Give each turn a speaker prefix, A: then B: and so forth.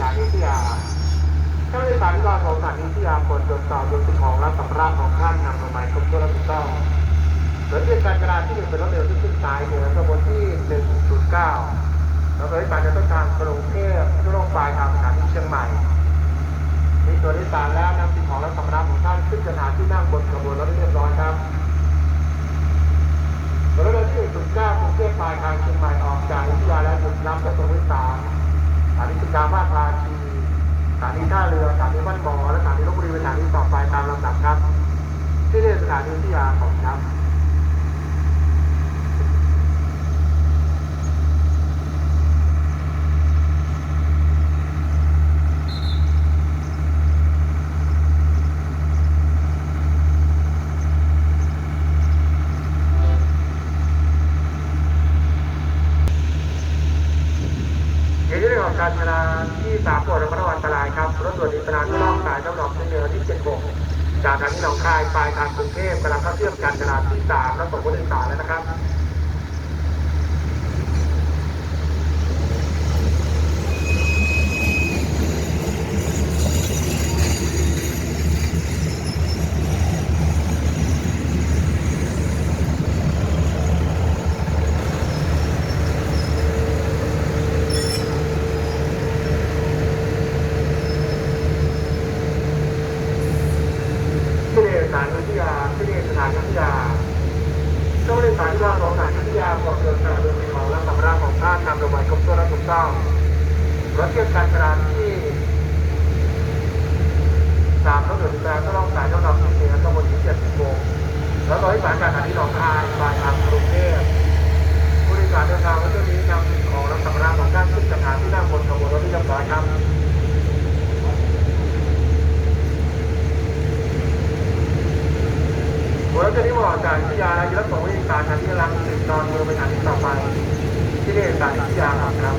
A: การที่ว่ารกาของสถานีที่ยาคนตรวจสอบดูสิ่งของและสัมภาระของท่านนำลงมาครบถ้วนและถูกต้องโดยเรื่องการจราที่หนึ่งเป็นรถเร็วที่ขึ้นสายเหนือกระบวนที่109แล้วโดยการจะต้องการกรุงเทพที่ลงปลายทางสถานีเชียงใหม่มีตัวโดยสารแล้วนำสิ่งของและสัมภาระของท่านขึ้นสถานที่นั่งบนขบวนรถเรียบร้อยครับรถเร็วที่109กรุงเทพปลายทางเชียงใหม่ออกจากอยุธยานแล้วหยุดรับและตรงที่สาม สถานีสุดามาตราชีสถานีท่าเรือสถานีบ้านบอและสถานีลบบุรีเป็นสถานีต่อไปตามลำดับครับ ที่เรียกสถานีที่ยาข องครับในเรื่องของการจราที่สามปวดระมัดระวังอันตรายครับรถด่วนอินทราที่ล่องสายเจ้าดอกเนือที่เจ็ดหกจากทางที่หนองคายปลายทางกรุงเทพกำลังเข้าเชื่อมการจราที่สามและส่งผู้โดยสารแล้วนะครับ ที่นี่สถานวิทยาที่นี่สถานวิทยาเจ้าหน้าที่สานที่ว่าของสานวิทยาขอเดินทางโดยมีของและสัมภาระของท่านนำลงมาครบถ้วนและถูกต้องรถเทียบการจราที่สามรถด่วนดินแดงก็ต้องสายเจ้าดอกเหนือกระบนที่เจ็ดสิบโมงแล้วรถสายจากสถานีหนองคายปลายทางกรุงเทพผู้โดยสารเดินทางรถเที่ยวนี้นำสิ่งของและสัมภาระของท่านขึ้นสถานที่นั่งบนขบวนรถที่เรียบร้อย การที่จะทำนะ